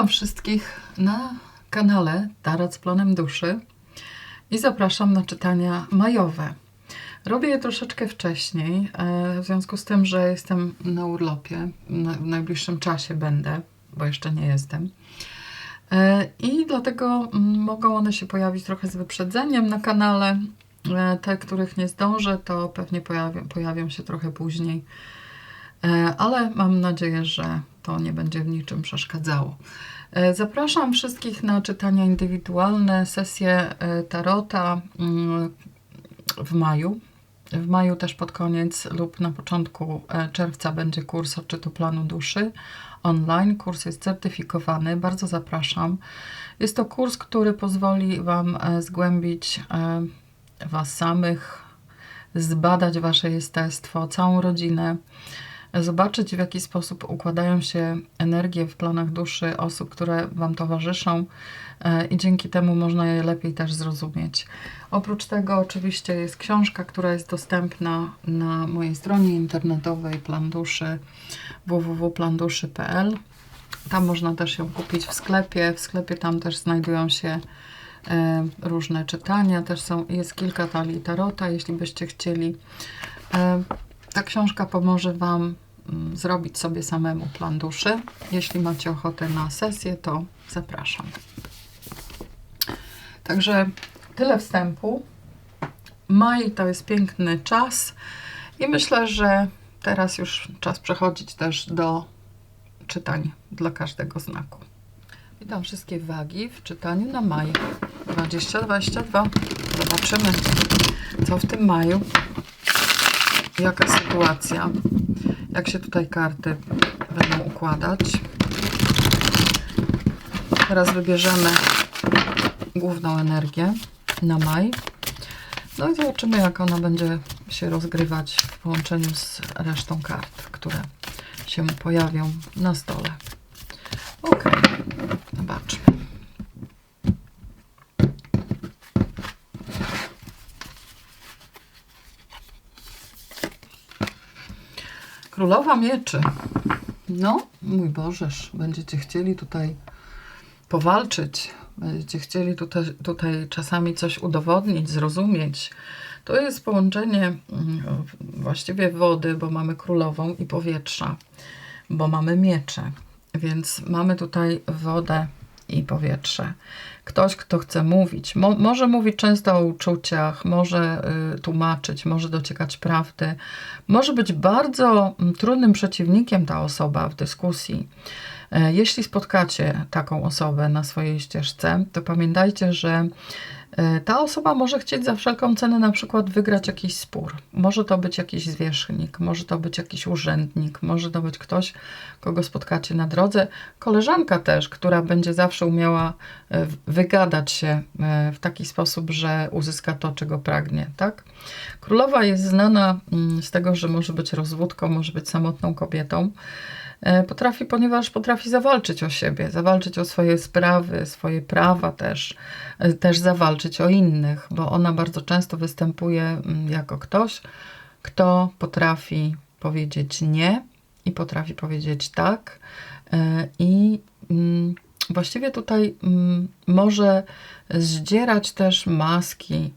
Witam wszystkich na kanale Tarot z Planem Duszy i zapraszam na czytania majowe. Robię je troszeczkę wcześniej, e, w związku z tym, że jestem na urlopie. W najbliższym czasie będę, bo jeszcze nie jestem. E, I dlatego mm, mogą one się pojawić trochę z wyprzedzeniem na kanale. E, Te, których nie zdążę, to pewnie pojawią, pojawią się trochę później. Ale mam nadzieję, że to nie będzie w niczym przeszkadzało. E, Zapraszam wszystkich na czytania indywidualne, sesje e, tarota mm, w maju. W maju też pod koniec lub na początku e, czerwca będzie kurs odczytu planu duszy online. Kurs jest certyfikowany, bardzo zapraszam. Jest to kurs, który pozwoli Wam zgłębić Was samych, zbadać Wasze jestestwo, całą rodzinę, zobaczyć w jaki sposób układają się energie w planach duszy osób, które Wam towarzyszą e, i dzięki temu można je lepiej też zrozumieć. Oprócz tego oczywiście jest książka, która jest dostępna na mojej stronie internetowej Plan Duszy www.planduszy.pl Tam można też ją kupić w sklepie. W sklepie tam też znajdują się e, różne czytania. Też są, jest kilka talii tarota, jeśli byście chcieli. Ta książka pomoże Wam mm, zrobić sobie samemu plan duszy. Jeśli macie ochotę na sesję, to zapraszam. Także tyle wstępu. Maj to jest piękny czas i myślę, że teraz już czas przechodzić też do czytań dla każdego znaku. Witam wszystkie wagi w czytaniu na maj 2022. Zobaczymy, co w tym maju jaka sytuacja, jak się tutaj karty będą układać. Teraz wybierzemy główną energię na maj. No i zobaczymy, jak ona będzie się rozgrywać w połączeniu z resztą kart, które się pojawią na stole. Ok, zobaczmy. Królowa mieczy. No, mój Bożeż, będziecie chcieli tutaj powalczyć, będziecie chcieli tutaj, tutaj czasami coś udowodnić, zrozumieć. To jest połączenie mm, właściwie wody, bo mamy królową i powietrza, bo mamy miecze, więc mamy tutaj wodę i powietrze. Ktoś, kto chce mówić, mo może mówić często o uczuciach, może y, tłumaczyć, może dociekać prawdy, może być bardzo mm, trudnym przeciwnikiem ta osoba w dyskusji. E, Jeśli spotkacie taką osobę na swojej ścieżce, to pamiętajcie, że ta osoba może chcieć za wszelką cenę na przykład wygrać jakiś spór. Może to być jakiś zwierzchnik, może to być jakiś urzędnik, może to być ktoś, kogo spotkacie na drodze. Koleżanka też, która będzie zawsze umiała e, wygadać się e, w taki sposób, że uzyska to, czego pragnie. Tak? Królowa jest znana mm, z tego, że może być rozwódką, może być samotną kobietą. E, Potrafi, ponieważ potrafi zawalczyć o siebie, zawalczyć o swoje sprawy, swoje prawa też, e, też zawalczyć o innych, bo ona bardzo często występuje mm, jako ktoś, kto potrafi powiedzieć nie i potrafi powiedzieć tak. E, I mm, właściwie tutaj mm, może zdzierać też maski,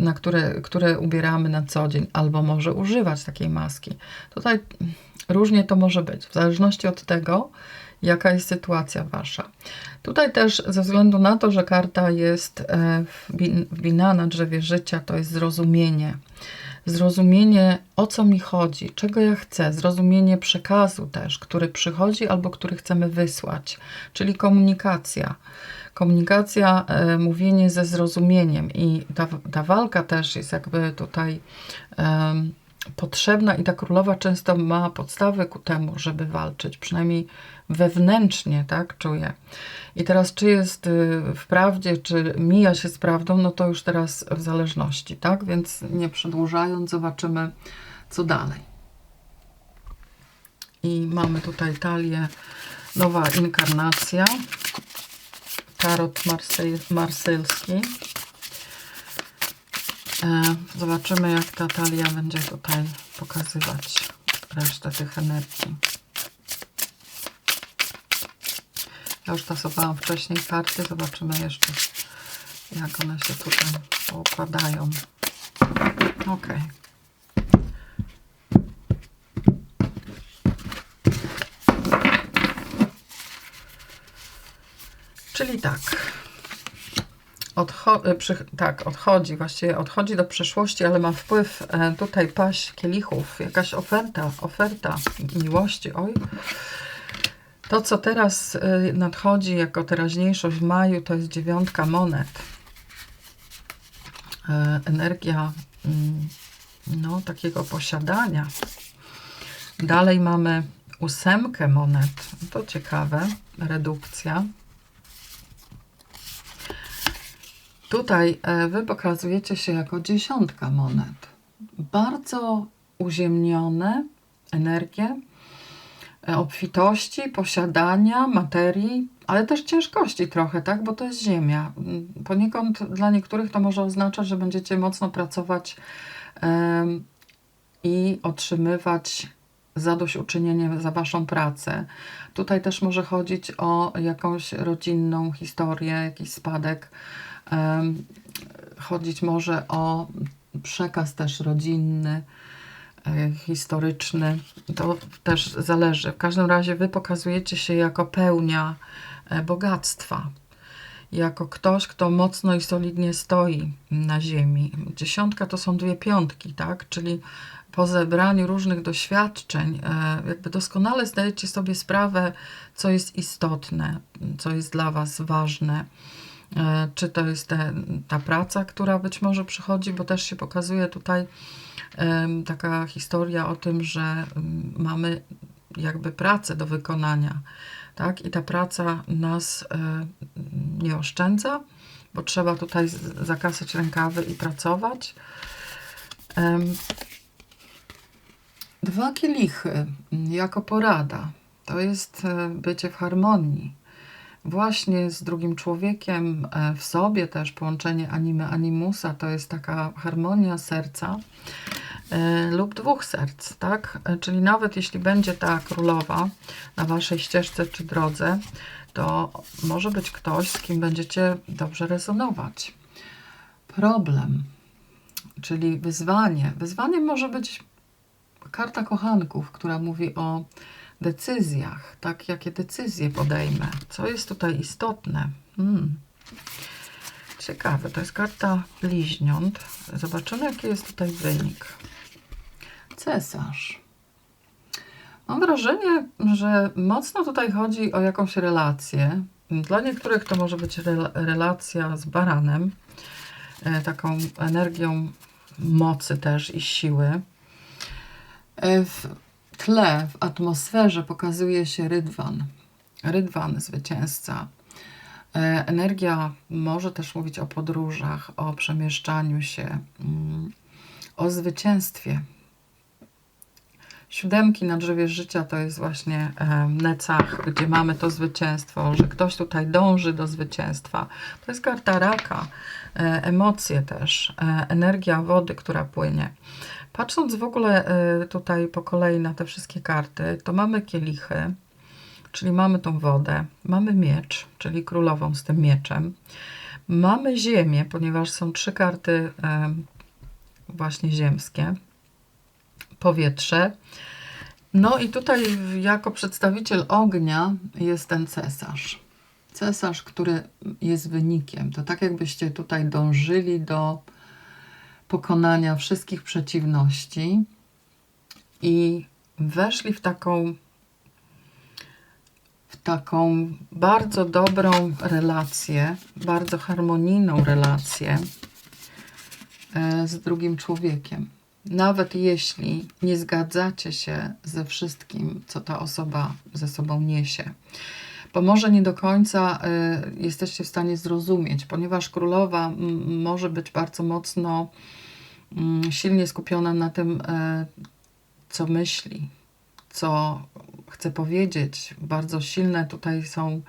na które, które ubieramy na co dzień, albo może używać takiej maski. Tutaj różnie to może być, w zależności od tego, jaka jest sytuacja wasza. Tutaj też ze względu na to, że karta jest e, wbi- wbina na drzewie życia, to jest zrozumienie. Zrozumienie, o co mi chodzi, czego ja chcę, zrozumienie przekazu też, który przychodzi albo który chcemy wysłać, czyli komunikacja. Komunikacja, e, mówienie ze zrozumieniem i ta, ta walka też jest jakby tutaj potrzebna i ta królowa często ma podstawy ku temu, żeby walczyć, przynajmniej wewnętrznie, tak czuję. I teraz, czy jest y, w prawdzie, czy mija się z prawdą, no to już teraz w zależności, tak? Więc nie przedłużając, zobaczymy, co dalej. I mamy tutaj talię, nowa inkarnacja, tarot marsej- marsylski. E, Zobaczymy, jak ta talia będzie tutaj pokazywać resztę tych energii. Ja już tasowałam wcześniej karty. Zobaczymy jeszcze, jak one się tutaj układają. Ok. Czyli tak. Odcho- przy, tak, odchodzi, właściwie odchodzi do przeszłości, ale ma wpływ e, tutaj paść kielichów, jakaś oferta, oferta miłości. Oj. To, co teraz e, nadchodzi jako teraźniejszość w maju, to jest dziewiątka monet. E, energia mm, no, takiego posiadania. Dalej mamy ósemkę monet. To ciekawe, redukcja. Tutaj e, Wy pokazujecie się jako dziesiątka monet. Bardzo uziemnione energie e, obfitości, posiadania, materii, ale też ciężkości trochę, tak? Bo to jest ziemia. Mm, Poniekąd dla niektórych to może oznaczać, że będziecie mocno pracować i otrzymywać zadośćuczynienie za Waszą pracę. Tutaj też może chodzić o jakąś rodzinną historię, jakiś spadek. Chodzić może o przekaz też rodzinny, e, historyczny. To też zależy. W każdym razie Wy pokazujecie się jako pełnia e, bogactwa. Jako ktoś, kto mocno i solidnie stoi na ziemi. Dziesiątka to są dwie piątki, tak? Czyli po zebraniu różnych doświadczeń, e, jakby doskonale zdajecie sobie sprawę, co jest istotne, co jest dla Was ważne. E, Czy to jest te, ta praca, która być może przychodzi, bo też się pokazuje tutaj taka historia o tym, że mamy jakby pracę do wykonania, tak? I ta praca nas e, nie oszczędza, bo trzeba tutaj zakasać rękawy i pracować. Dwa kielichy mm, jako porada. To jest e, bycie w harmonii. Właśnie z drugim człowiekiem, e, w sobie też połączenie animy animusa to jest taka harmonia serca e, lub dwóch serc, tak? Czyli nawet jeśli będzie ta królowa na waszej ścieżce czy drodze, to może być ktoś, z kim będziecie dobrze rezonować. Problem, czyli wyzwanie. Wyzwaniem może być karta kochanków, która mówi o decyzjach, tak? Jakie decyzje podejmę? Co jest tutaj istotne? Hmm. Ciekawe, to jest karta bliźniąt. Zobaczymy, jaki jest tutaj wynik. Cesarz. Mam wrażenie, że mocno tutaj chodzi o jakąś relację. Dla niektórych to może być rel- relacja z baranem, e, taką energią mocy też i siły. E, W tle, w atmosferze pokazuje się rydwan. Rydwan, zwycięzca. E, Energia może też mówić o podróżach, o przemieszczaniu się, mm, o zwycięstwie. Siódemki na drzewie życia to jest właśnie e, necach, gdzie mamy to zwycięstwo, że ktoś tutaj dąży do zwycięstwa. To jest karta raka, emocje też, energia wody, która płynie. Patrząc w ogóle e, tutaj po kolei na te wszystkie karty, to mamy kielichy, czyli mamy tą wodę, mamy miecz, czyli królową z tym mieczem, mamy ziemię, ponieważ są trzy karty e, właśnie ziemskie, powietrze. No i tutaj jako przedstawiciel ognia jest ten cesarz. Cesarz, który jest wynikiem. To tak jakbyście tutaj dążyli do pokonania wszystkich przeciwności i weszli w taką w taką bardzo dobrą relację, bardzo harmonijną relację e, z drugim człowiekiem. Nawet jeśli nie zgadzacie się ze wszystkim, co ta osoba ze sobą niesie. Bo może nie do końca y, jesteście w stanie zrozumieć, ponieważ królowa może być bardzo mocno mm, silnie skupiona na tym, e, co myśli, co chce powiedzieć. Bardzo silne tutaj są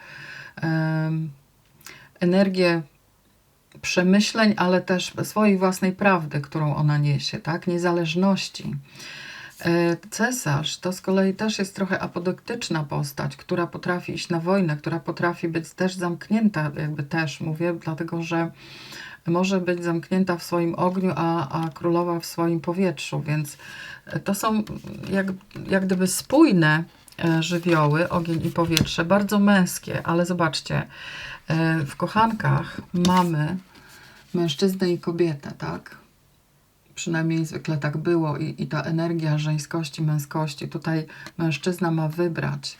energie przemyśleń, ale też swojej własnej prawdy, którą ona niesie, tak? Niezależności. E, Cesarz to z kolei też jest trochę apodoktyczna postać, która potrafi iść na wojnę, która potrafi być też zamknięta, jakby też mówię, dlatego że może być zamknięta w swoim ogniu, a, a królowa w swoim powietrzu, więc to są jak, jak gdyby spójne e, żywioły, ogień i powietrze, bardzo męskie, ale zobaczcie, e, w kochankach mamy mężczyznę i kobietę, tak? Przynajmniej zwykle tak było i, i ta energia żeńskości, męskości. Tutaj mężczyzna ma wybrać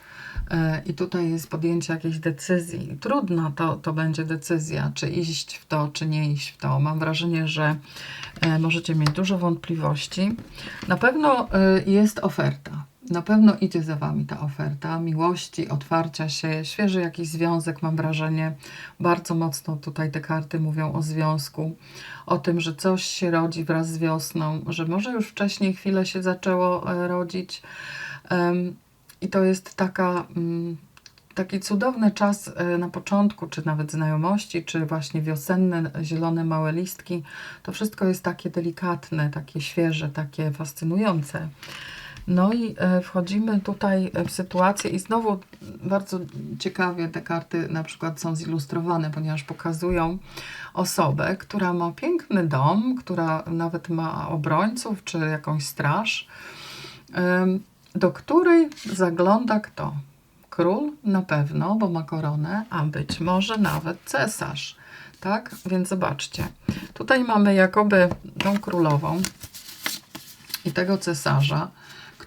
e, i tutaj jest podjęcie jakiejś decyzji. Trudna to, to będzie decyzja, czy iść w to, czy nie iść w to. Mam wrażenie, że e, możecie mieć dużo wątpliwości. Na pewno e, jest oferta. Na pewno idzie za Wami ta oferta miłości, otwarcia się, świeży jakiś związek, mam wrażenie. Bardzo mocno tutaj te karty mówią o związku, o tym, że coś się rodzi wraz z wiosną, że może już wcześniej chwilę się zaczęło e, rodzić. I to jest taka, mm, taki cudowny czas e, na początku, czy nawet znajomości, czy właśnie wiosenne, zielone, małe listki. To wszystko jest takie delikatne, takie świeże, takie fascynujące. No i e, wchodzimy tutaj w sytuację i znowu bardzo ciekawie te karty na przykład są zilustrowane, ponieważ pokazują osobę, która ma piękny dom, która nawet ma obrońców czy jakąś straż, do której zagląda kto? Król na pewno, bo ma koronę, a być może nawet cesarz. Tak? Więc zobaczcie. Tutaj mamy jakoby tą królową i tego cesarza,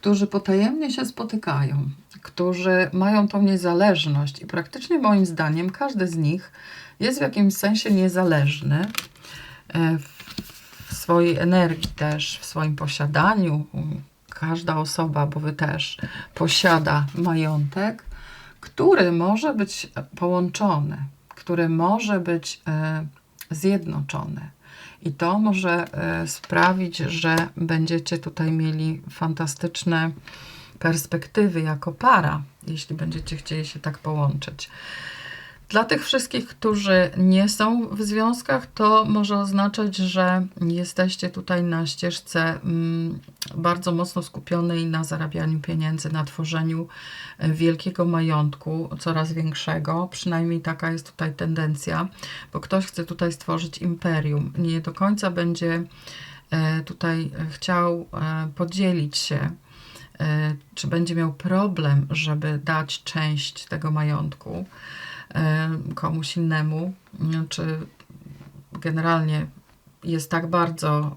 którzy potajemnie się spotykają, którzy mają tą niezależność i praktycznie moim zdaniem każdy z nich jest w jakimś sensie niezależny e, w swojej energii też, w swoim posiadaniu. Każda osoba, bo wy też, posiada majątek, który może być połączony, który może być e, zjednoczony. I to może e, sprawić, że będziecie tutaj mieli fantastyczne perspektywy jako para, jeśli będziecie chcieli się tak połączyć. Dla tych wszystkich, którzy nie są w związkach, to może oznaczać, że jesteście tutaj na ścieżce mm, bardzo mocno skupionej na zarabianiu pieniędzy, na tworzeniu e, wielkiego majątku, coraz większego. Przynajmniej taka jest tutaj tendencja, bo ktoś chce tutaj stworzyć imperium. Nie do końca będzie e, tutaj chciał e, podzielić się czy będzie miał problem, żeby dać część tego majątku komuś innemu, czy generalnie jest tak bardzo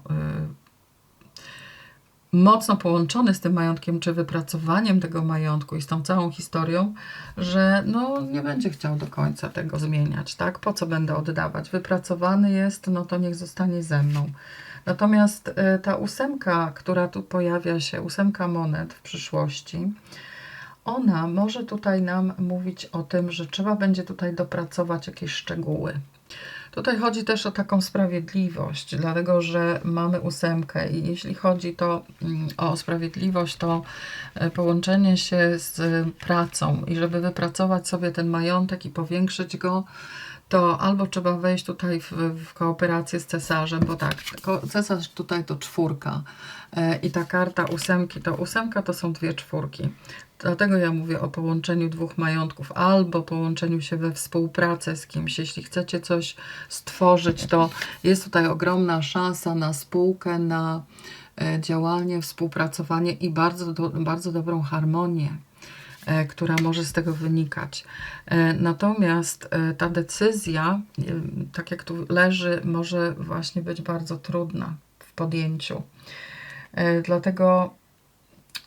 mocno połączony z tym majątkiem, czy wypracowaniem tego majątku i z tą całą historią, że no, nie będzie chciał do końca tego zmieniać, tak? Po co będę oddawać? Wypracowany jest, no to niech zostanie ze mną. Natomiast y, ta ósemka, która tu pojawia się, ósemka monet w przyszłości, ona może tutaj nam mówić o tym, że trzeba będzie tutaj dopracować jakieś szczegóły. Tutaj chodzi też o taką sprawiedliwość, dlatego że mamy ósemkę i jeśli chodzi to mm, o sprawiedliwość, to e, połączenie się z pracą i żeby wypracować sobie ten majątek i powiększyć go, to albo trzeba wejść tutaj w, w kooperację z cesarzem, bo tak, cesarz tutaj to czwórka e, i ta karta ósemki, to ósemka to są dwie czwórki. Dlatego ja mówię o połączeniu dwóch majątków albo połączeniu się we współpracę z kimś. Jeśli chcecie coś stworzyć, to jest tutaj ogromna szansa na spółkę, na e, działanie, współpracowanie i bardzo, bardzo dobrą harmonię która może z tego wynikać. E, natomiast ta decyzja, tak jak tu leży, może właśnie być bardzo trudna w podjęciu. Dlatego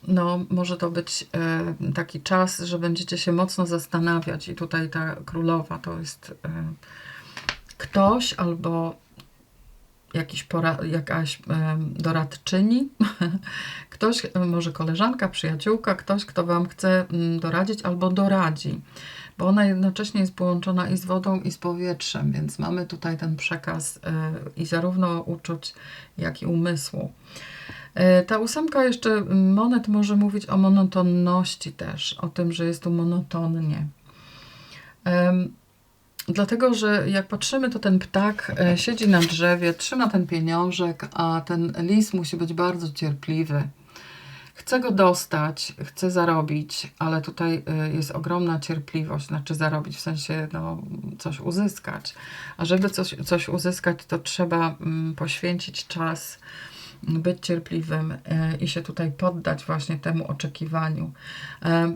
no, może to być e, taki czas, że będziecie się mocno zastanawiać, i tutaj ta królowa to jest e, ktoś albo jakiś pora, jakaś doradczyni, ktoś, e, może koleżanka, przyjaciółka, ktoś, kto Wam chce mm, doradzić albo doradzi, bo ona jednocześnie jest połączona i z wodą, i z powietrzem, więc mamy tutaj ten przekaz e, i zarówno uczuć, jak i umysłu. E, ta ósemka jeszcze monet może mówić o monotonności też, o tym, że jest tu monotonnie. Dlatego, że jak patrzymy, to ten ptak e, siedzi na drzewie, trzyma ten pieniążek, a ten lis musi być bardzo cierpliwy. Chcę go dostać, chcę zarobić, ale tutaj y, jest ogromna cierpliwość, znaczy zarobić w sensie no, coś uzyskać. A żeby coś, coś uzyskać, to trzeba mm, poświęcić czas, być cierpliwym y, i się tutaj poddać właśnie temu oczekiwaniu.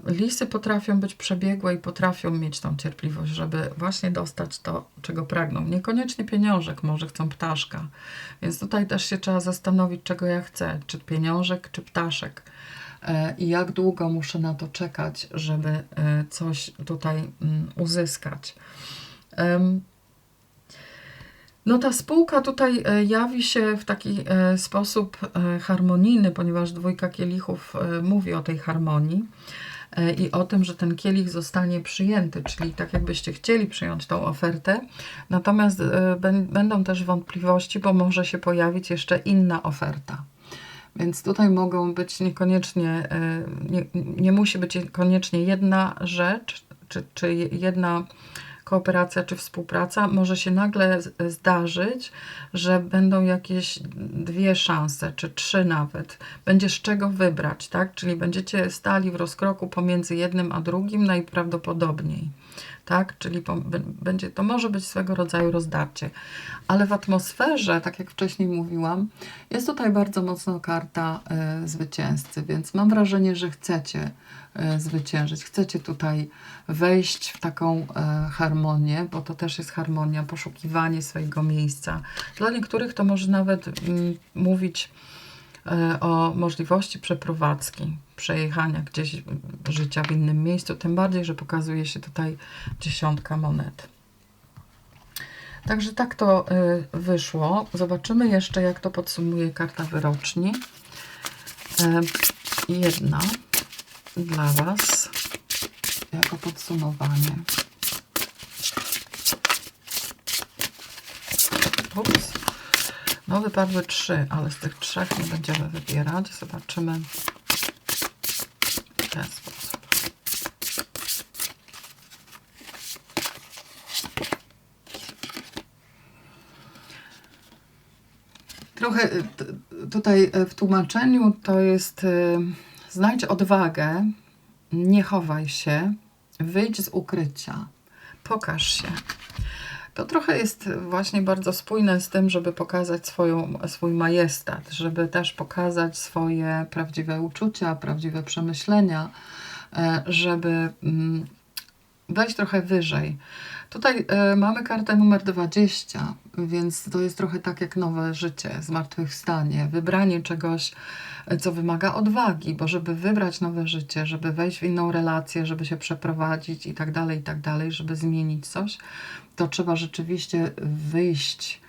Y, Lisy potrafią być przebiegłe i potrafią mieć tą cierpliwość, żeby właśnie dostać to, czego pragną. Niekoniecznie pieniążek, może chcą ptaszka. Więc tutaj też się trzeba zastanowić, czego ja chcę, czy pieniążek, czy ptaszek. E, I jak długo muszę na to czekać, żeby e, coś tutaj mm, uzyskać. No ta spółka tutaj e, jawi się w taki e, sposób e, harmonijny, ponieważ dwójka kielichów mówi o tej harmonii i o tym, że ten kielich zostanie przyjęty, czyli tak jakbyście chcieli przyjąć tą ofertę, natomiast bę- będą też wątpliwości, bo może się pojawić jeszcze inna oferta. Więc tutaj mogą być niekoniecznie, nie, nie musi być koniecznie jedna rzecz, czy, czy jedna kooperacja, czy współpraca. Może się nagle zdarzyć, że będą jakieś dwie szanse, czy trzy nawet. Będzie z czego wybrać, tak? Czyli będziecie stali w rozkroku pomiędzy jednym a drugim najprawdopodobniej. Tak, czyli będzie, to może być swego rodzaju rozdarcie, ale w atmosferze, tak jak wcześniej mówiłam, jest tutaj bardzo mocno karta e, zwycięzcy, więc mam wrażenie, że chcecie e, zwyciężyć, chcecie tutaj wejść w taką e, harmonię, bo to też jest harmonia, poszukiwanie swojego miejsca. Dla niektórych to może nawet mm, mówić o możliwości przeprowadzki, przejechania gdzieś życia w innym miejscu, tym bardziej, że pokazuje się tutaj dziesiątka monet. Także tak to y, wyszło. Zobaczymy jeszcze, jak to podsumuje karta wyroczni. E, Jedna dla Was jako podsumowanie. Ups. No, wypadły trzy, ale z tych trzech nie będziemy wybierać. Zobaczymy w ten sposób. Trochę y, tutaj y, w tłumaczeniu to jest y, znajdź odwagę, nie chowaj się, wyjdź z ukrycia, pokaż się. To trochę jest właśnie bardzo spójne z tym, żeby pokazać swoją, swój majestat, żeby też pokazać swoje prawdziwe uczucia, prawdziwe przemyślenia, e, żeby mm, wejść trochę wyżej. Tutaj e, mamy kartę numer 20, więc to jest trochę tak jak nowe życie, zmartwychwstanie, wybranie czegoś, e, co wymaga odwagi, bo żeby wybrać nowe życie, żeby wejść w inną relację, żeby się przeprowadzić i tak dalej, i tak dalej, żeby zmienić coś, to trzeba rzeczywiście wyjść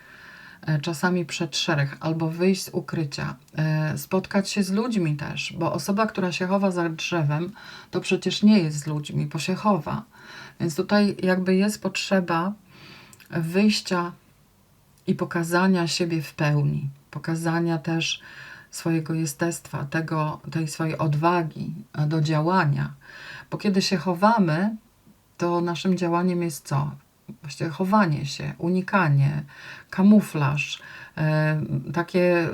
e, czasami przed szereg, albo wyjść z ukrycia, spotkać się z ludźmi też, bo osoba, która się chowa za drzewem, to przecież nie jest z ludźmi, bo się chowa. Więc tutaj jakby jest potrzeba wyjścia i pokazania siebie w pełni, pokazania też swojego jestestwa, tego, tej swojej odwagi e, do działania. Bo kiedy się chowamy, to naszym działaniem jest co? Właściwie chowanie się, unikanie, kamuflaż, e, takie e,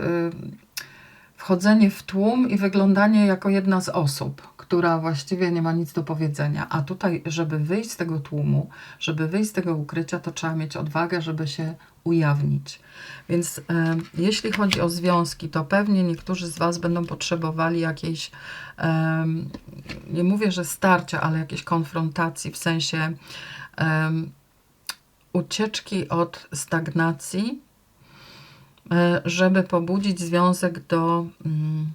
wchodzenie w tłum i wyglądanie jako jedna z osób, która właściwie nie ma nic do powiedzenia. A tutaj, żeby wyjść z tego tłumu, żeby wyjść z tego ukrycia, to trzeba mieć odwagę, żeby się ujawnić. Więc e, jeśli chodzi o związki, to pewnie niektórzy z Was będą potrzebowali jakiejś, em, nie mówię, że starcia, ale jakiejś konfrontacji w sensie em, ucieczki od stagnacji, e, żeby pobudzić związek do, mm,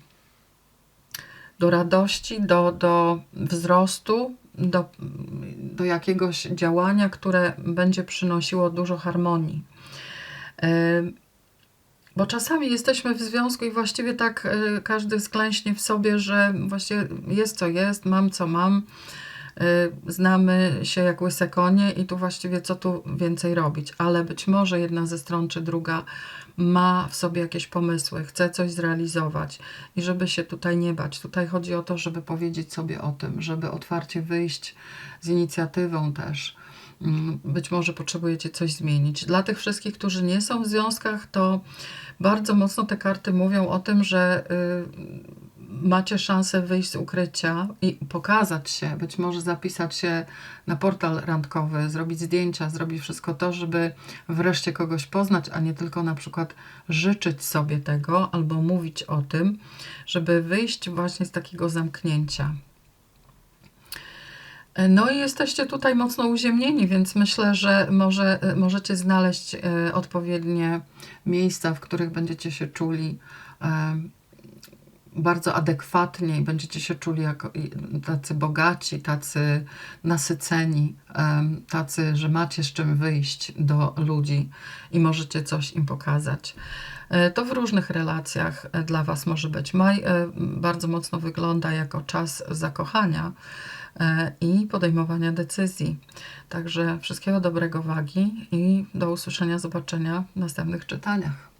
do radości, do, do wzrostu, do, do jakiegoś działania, które będzie przynosiło dużo harmonii. E, Bo czasami jesteśmy w związku i właściwie tak e, każdy sklęśnie w sobie, że właściwie jest co jest, mam co mam, e, znamy się jak łyse konie i tu właściwie co tu więcej robić. Ale być może jedna ze stron czy druga ma w sobie jakieś pomysły, chce coś zrealizować i żeby się tutaj nie bać. Tutaj chodzi o to, żeby powiedzieć sobie o tym, żeby otwarcie wyjść z inicjatywą też. Mm, Być może potrzebujecie coś zmienić. Dla tych wszystkich, którzy nie są w związkach, to bardzo mocno te karty mówią o tym, że y, macie szansę wyjść z ukrycia i pokazać się, być może zapisać się na portal randkowy, zrobić zdjęcia, zrobić wszystko to, żeby wreszcie kogoś poznać, a nie tylko na przykład życzyć sobie tego albo mówić o tym, żeby wyjść właśnie z takiego zamknięcia. No i jesteście tutaj mocno uziemnieni, więc myślę, że może, możecie znaleźć e, odpowiednie miejsca, w których będziecie się czuli e, bardzo adekwatnie i będziecie się czuli jako i- tacy bogaci, tacy nasyceni, tacy, że macie z czym wyjść do ludzi i możecie coś im pokazać. E, To w różnych relacjach e, dla Was może być. Maj e, bardzo mocno wygląda jako czas zakochania i podejmowania decyzji. Także wszystkiego dobrego wagi i do usłyszenia, zobaczenia w następnych czytaniach.